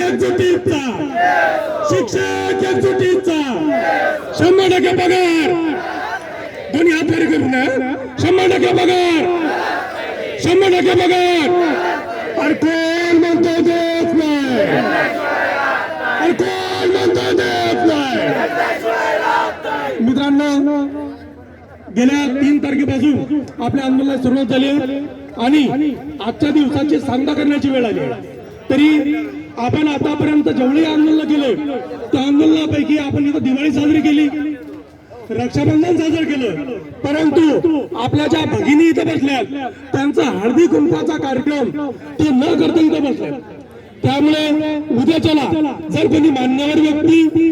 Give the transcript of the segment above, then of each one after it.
एकजुटीचा शिक्षक एकजुटीचा शंभर टक्के पगार. दोन्ही हात वर करू ना शंभर टक्के पगार. शंभर टक्के पगार. अरे कोण म्हणतो देत नाही? अरे कोण म्हणतो देत नाही? मित्रांनो गेल्या तीन तारखेपासून आपल्या आंदोलनाला सुरुवात झाली आणि आजच्या दिवसाची सांगता करण्याची वेळ आली तरी आपण आतापर्यंत जेवढे आंदोलन केले त्या आंदोलनापैकी आपण इथं दिवाळी साजरी केली रक्षाबंधन साजरं केलं. परंतु आपल्या ज्या भगिनी इथं बसल्यात त्यांचा हळदी कुंपाचा कार्यक्रम ते न करता इथं बसल्यात. त्यामुळे उद्याच्याला जर कोणी मान्यवर व्यक्ती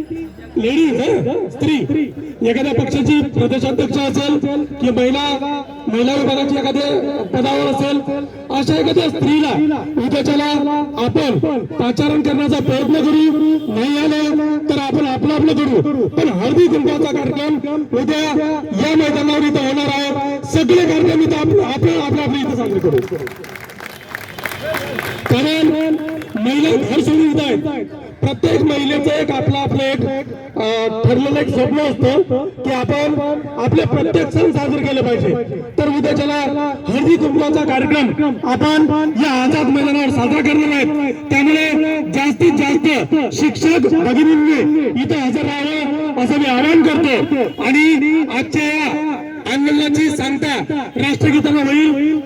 लेडीज स्त्री एखाद्या पक्षाची प्रदेशाध्यक्ष असेल की महिला महिला विभागाची एखाद्या पदावर असेल अशा एखाद्या स्त्रीला उद्याच्याला आपण पाचारण करण्याचा प्रयत्न करू. नाही आलं तर आपण आपलं आपलं करू. पण हळदी कुंभाचा कार्यक्रम उद्या या मैदानावर इथं होणार आहे. सगळे कार्यक्रम इथं आपण आपण आपलं आपलं इथं साजरे करू. कारण महिला घर सोडून येत आहेत. प्रत्येक महिलेचं एक आपलं आपलं एक ठरलेलं एक स्वप्न असतं की आपण आपले प्रत्येक सण साजरे केले पाहिजे. तर उद्याच्याला हळदी कुंकवाचा कार्यक्रम आपण या आझाद मैदानावर साजरा करणार आहेत. त्यामुळे जास्तीत जास्त शिक्षक भगिनींनी इथं हजर राहावं असं मी आवाहन करतो. आणि आजच्या या आंदोलनाची सांगता राष्ट्रगीताला होईल.